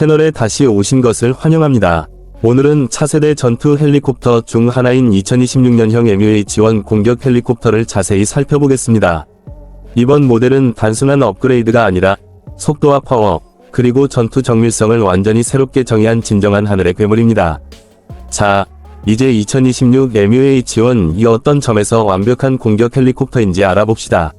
채널에 다시 오신 것을 환영합니다. 오늘은 차세대 전투 헬리콥터 중 하나인 2026년형 MUH-1 공격 헬리콥터를 자세히 살펴보겠습니다. 이번 모델은 단순한 업그레이드가 아니라 속도와 파워, 그리고 전투 정밀성을 완전히 새롭게 정의한 진정한 하늘의 괴물입니다. 자, 이제 2026 MUH-1 이 어떤 점에서 완벽한 공격 헬리콥터인지 알아봅시다.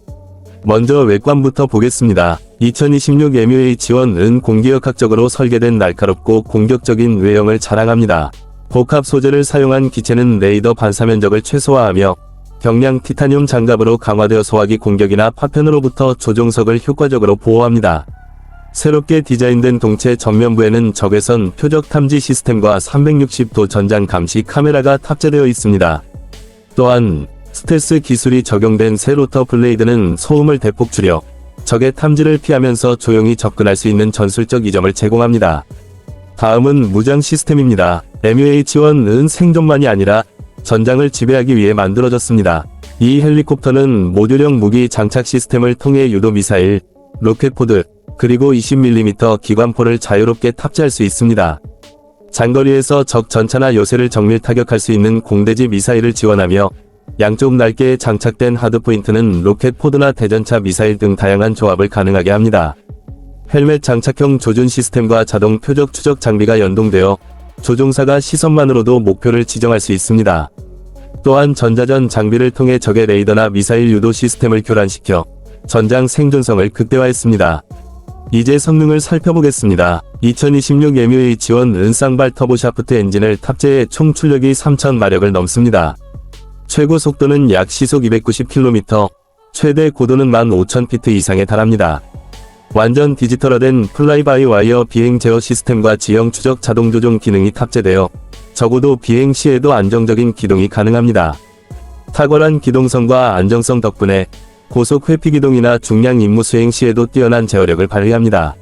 먼저 외관부터 보겠습니다. 2026 MUH-1은 공기역학적으로 설계된 날카롭고 공격적인 외형을 자랑합니다. 복합 소재를 사용한 기체는 레이더 반사 면적을 최소화하며 경량 티타늄 장갑으로 강화되어 소화기 공격이나 파편으로부터 조종석을 효과적으로 보호합니다. 새롭게 디자인된 동체 전면부에는 적외선 표적 탐지 시스템과 360도 전장 감시 카메라가 탑재되어 있습니다. 또한 스텔스 기술이 적용된 새 로터 블레이드는 소음을 대폭 줄여 적의 탐지를 피하면서 조용히 접근할 수 있는 전술적 이점을 제공합니다. 다음은 무장 시스템입니다. MUH-1은 생존만이 아니라 전장을 지배하기 위해 만들어졌습니다. 이 헬리콥터는 모듈형 무기 장착 시스템을 통해 유도 미사일, 로켓포드, 그리고 20mm 기관포를 자유롭게 탑재할 수 있습니다. 장거리에서 적 전차나 요새를 정밀 타격할 수 있는 공대지 미사일을 지원하며 양쪽 날개에 장착된 하드포인트는 로켓 포드나 대전차 미사일 등 다양한 조합을 가능하게 합니다. 헬멧 장착형 조준 시스템과 자동 표적 추적 장비가 연동되어 조종사가 시선만으로도 목표를 지정할 수 있습니다. 또한 전자전 장비를 통해 적의 레이더나 미사일 유도 시스템을 교란시켜 전장 생존성을 극대화했습니다. 이제 성능을 살펴보겠습니다. 2026 MUH-1 은쌍발 터보샤프트 엔진을 탑재해 총 출력이 3000마력을 넘습니다. 최고 속도는 약 시속 290km, 최대 고도는 15,000피트 이상에 달합니다. 완전 디지털화된 플라이바이 와이어 비행 제어 시스템과 지형 추적 자동 조종 기능이 탑재되어 적어도 비행 시에도 안정적인 기동이 가능합니다. 탁월한 기동성과 안정성 덕분에 고속 회피 기동이나 중량 임무 수행 시에도 뛰어난 제어력을 발휘합니다.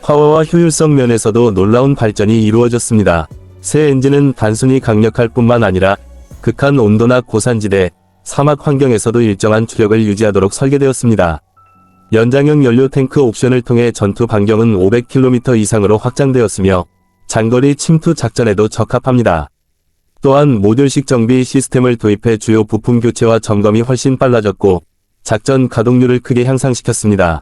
파워와 효율성 면에서도 놀라운 발전이 이루어졌습니다. 새 엔진은 단순히 강력할 뿐만 아니라 극한 온도나 고산지대, 사막 환경에서도 일정한 추력을 유지하도록 설계되었습니다. 연장형 연료 탱크 옵션을 통해 전투 반경은 500km 이상으로 확장되었으며 장거리 침투 작전에도 적합합니다. 또한 모듈식 정비 시스템을 도입해 주요 부품 교체와 점검이 훨씬 빨라졌고 작전 가동률을 크게 향상시켰습니다.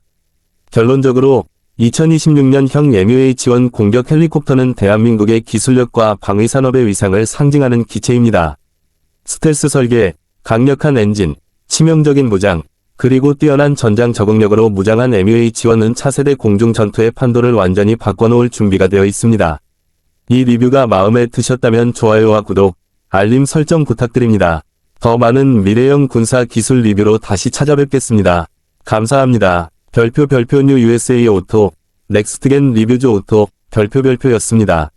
결론적으로 2026년형 MUH-1 공격 헬리콥터는 대한민국의 기술력과 방위산업의 위상을 상징하는 기체입니다. 스텔스 설계, 강력한 엔진, 치명적인 무장, 그리고 뛰어난 전장 적응력으로 무장한 MUH-1은 차세대 공중 전투의 판도를 완전히 바꿔놓을 준비가 되어 있습니다. 이 리뷰가 마음에 드셨다면 좋아요와 구독, 알림 설정 부탁드립니다. 더 많은 미래형 군사 기술 리뷰로 다시 찾아뵙겠습니다. 감사합니다. 별표 별표 뉴 USA 오토, 넥스트겐 리뷰즈 오토, 별표 별표였습니다.